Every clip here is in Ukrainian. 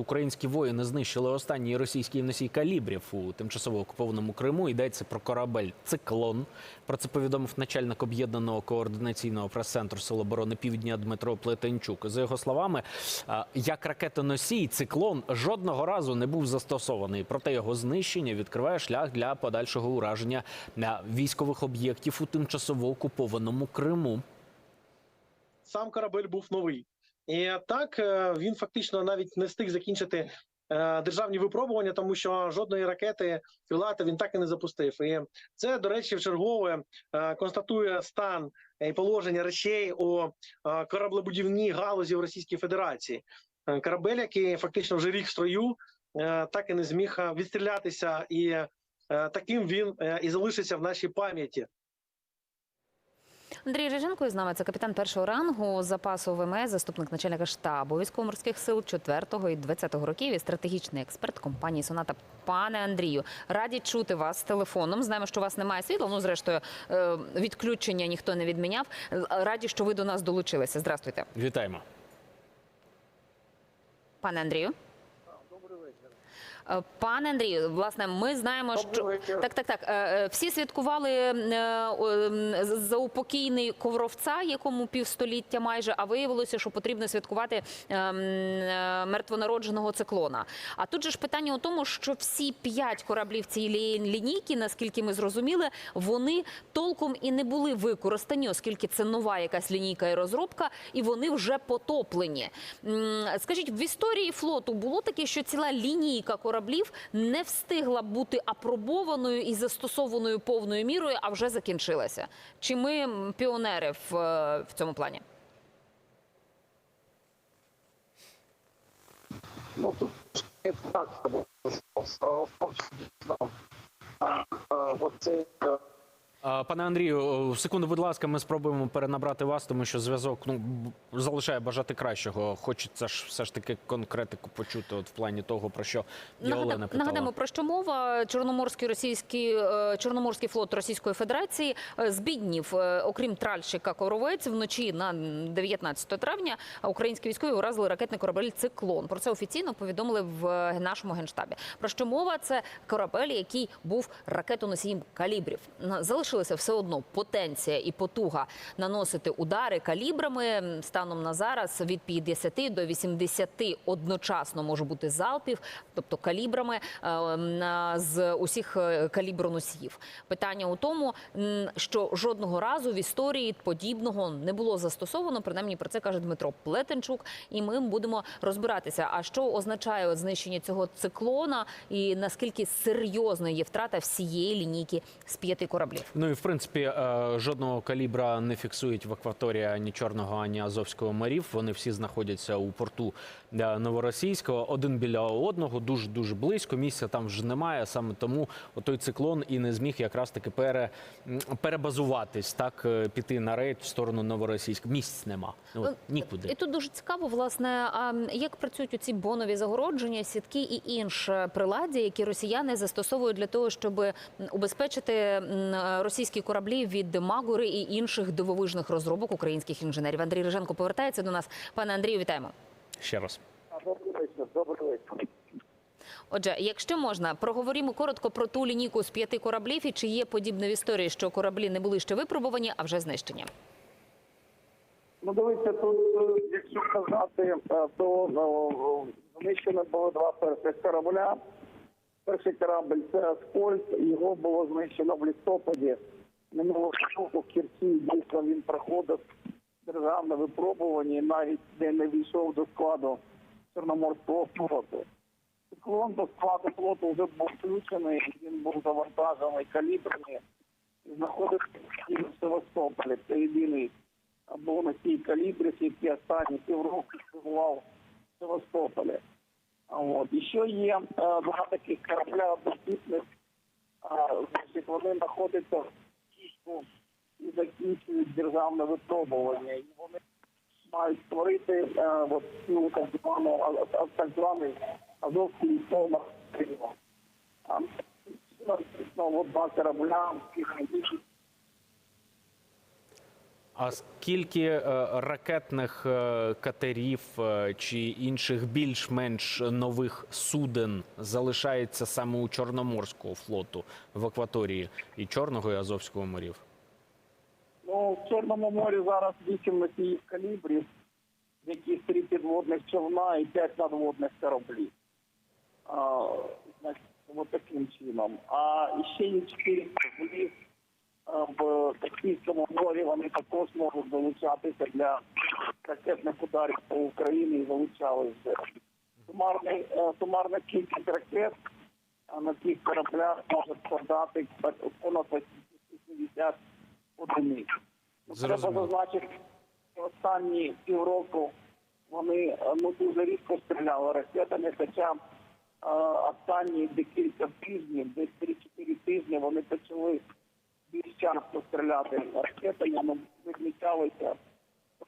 українські воїни знищили останній російський носій калібрів у тимчасово окупованому Криму. Йдеться про корабель Циклон. Про це повідомив начальник об'єднаного координаційного прес-центру Сил оборони Півдня Дмитро Плетенчук. За його словами, як ракетоносій, циклон жодного разу не був застосований. Проте його знищення відкриває шлях для подальшого ураження військових об'єктів у тимчасово окупованому Криму. сам корабель був новий. І так е, він фактично навіть не встиг закінчити е, державні випробування, тому що жодної ракети Філата він так і не запустив. І це, до речі, в чергове е, констатує стан і положення речей у кораблебудівній галузі в Російській Федерації. Корабель, який фактично вже рік в строю, так і не зміг відстрілятися, і таким він і залишиться в нашій пам'яті. Андрій Риженко з нами це капітан першого рангу запасу ВМС, заступник начальника штабу військово-морських сил 4 і 20 років і стратегічний експерт компанії Соната. Пане Андрію, раді чути вас телефоном. Знаємо, що у вас немає світла. Ну, зрештою, е, відключення ніхто не відміняв. Раді, що ви до нас долучилися. Здравствуйте, Вітаємо. пане Андрію. Е, Пане Андрію, власне, ми знаємо, що так, так, так. е, е, Всі святкували е, о, м, з- заупокійний ковровця, якому півстоліття майже, а виявилося, що потрібно святкувати мертвонародженого циклона. А тут же ж питання у тому, що всі п'ять кораблів цієї лінійки, наскільки ми зрозуміли, вони толком і не були використані, оскільки це нова якась лінійка і розробка, і вони вже потоплені. Скажіть, в історії флоту було таке, що ціла лінійка кораблів не встигла бути апробованою і застосованою повною мірою, а вже закінчилася. Чи ми піонери в, е, в цьому плані? Ну, тут так було. Оце е, А, Пане Андрію, секунду, будь ласка, ми спробуємо перенабрати вас, тому що зв'язок ну залишає бажати кращого. Хочеться ж все ж таки конкретику почути, от в плані того, про що я Нагадам- Олена питала. Нагадаємо про що мова. Чорноморський російський е, Чорноморський флот Російської Федерації е, збіднів, е, окрім тральщика Коровець, вночі на 19 травня українські військові уразили ракетний корабель Циклон. Про це офіційно повідомили в нашому генштабі. Про що мова? Це корабель, який був ракетоносієм калібрів. На- Залишилася все одно потенція і потуга наносити удари калібрами станом на зараз від 50 до 80 одночасно може бути залпів, тобто калібрами е, з усіх е, каліброносіїв. Питання у тому, що жодного разу в історії подібного не було застосовано. Принаймні про це каже Дмитро Плетенчук, і ми будемо розбиратися. А що означає знищення цього циклона, і наскільки серйозною є втрата всієї лінійки з п'яти кораблів? Ну і в принципі е, жодного калібра не фіксують в акваторії ані Чорного, ані Азовського морів. Вони всі знаходяться у порту е, Новоросійського, один біля одного, дуже дуже близько. Місця там вже немає. Саме тому той циклон і не зміг якраз таки пере, перебазуватись, так е, піти на рейд в сторону Новоросійська. Місць нема. Ну, от, І тут дуже цікаво, власне, а як працюють оці бонові загородження, сітки і інше приладдя, які росіяни застосовують для того, щоб убезпечити російські кораблі від магури і інших дивовижних розробок українських інженерів. Андрій Риженко повертається до нас. Пане Андрію, вітаємо. Ще раз. Отже, якщо можна, проговоримо коротко про ту лінійку з п'яти кораблів і чи є подібне в історії, що кораблі не були ще випробувані, а вже знищені. Ну, дивіться, тут, е, якщо казати, е, то ну, знищено було два перших корабля. Перший корабль це Аскольд, його було знищено в листопаді минулого року в Кірці. Дійсно він проходив державне випробування навіть не, не війшов до складу Чорноморського флоту. Циклон до складу флоту вже був включений, він був завантажений калібрами знаходився в Севастополі. Це єдиний або на цій калібрі, який останні півроку слугував в Севастополі. От. Ще є е, два таких корабля однотипних, значить, вони знаходяться в Київську і закінчують державне випробування. І вони мають створити е, от, ну, так а- так званий Азовський військовий А, ну, от два корабля, які А скільки е, ракетних е, катерів е, чи інших більш-менш нових суден залишається саме у Чорноморського флоту в акваторії і Чорного і Азовського морів? Ну, в Чорному морі зараз вісім носіїв калібрів, з яких три підводних човна і п'ять надводних кораблів. А, значить, от таким чином. А ще є чотири кораблі а, в Каспійському морі, вони також можуть залучатися для ракетних ударів по Україні і залучали вже. Сумарний, е, сумарна кількість ракет на цих кораблях може складати понад 80 одиниць. Ну, Треба зазначити, що останні півроку вони е, ну, дуже рідко стріляли ракетами, хоча е, останні декілька тижнів, десь 3-4 тижні, вони почали більш часто стріляти ракетами, ну, відмічалися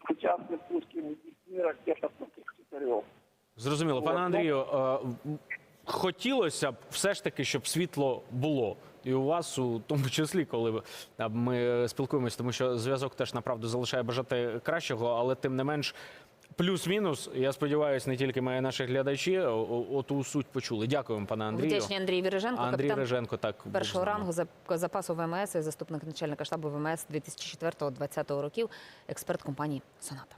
сучасні пушки в ракетах таких чотирьох. Зрозуміло, пане ну- Андрію, е, хотілося б все ж таки, щоб світло було. І у вас, у тому числі, коли е, ми спілкуємося, тому що зв'язок теж направду залишає бажати кращого, але тим не менш, плюс-мінус, я сподіваюся, не тільки мої наші глядачі, оту суть почули. Дякуємо, пане Андрію. Вдячні Андрій Віриженко, Андрій капітан так першого рангу запасу ВМС і заступник начальника штабу ВМС 2004-2020 років, експерт компанії Соната.